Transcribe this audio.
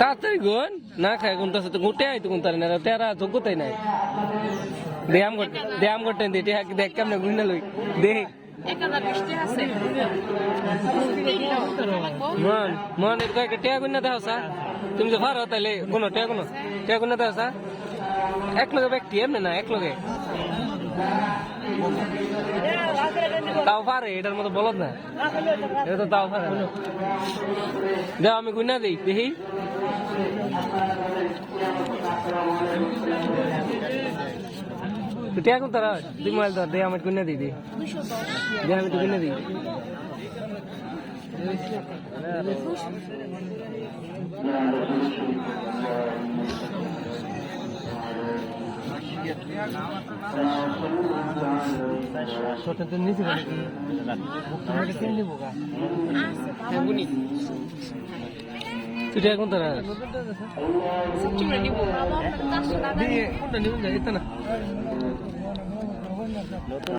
তাড়াতাড়ি গুন। না খায় কোনটা সাথে গোটে আইতো কোন তার না তেরা যোগ্যতাই নাই। ব্যায়াম করতে ব্যায়াম করতে হাকি দেখ কেমনে গুইনা লই। দেখ মন মন কয়েকটা টেয়া গুইনা দাও সা। তুমি যে পারো তাহলে কোনো টেয়া কোনো টেয়া গুইনা দাও সা। এক লগে ব্যক্তি, এমনি না, এক লগে। তাও পারে, এটার মতো বলত না। এটা তো তাও পারে যাও, আমি গুইনা দিই, দেখি। তুই কোন তারা তুই মোবাইল ধর, দে, আমি দিই দিই। ছোট তো নিচে গেলে আমাকে কেন দিব গা তুই কোন তারা কোনটা নিবেন যায় এটা না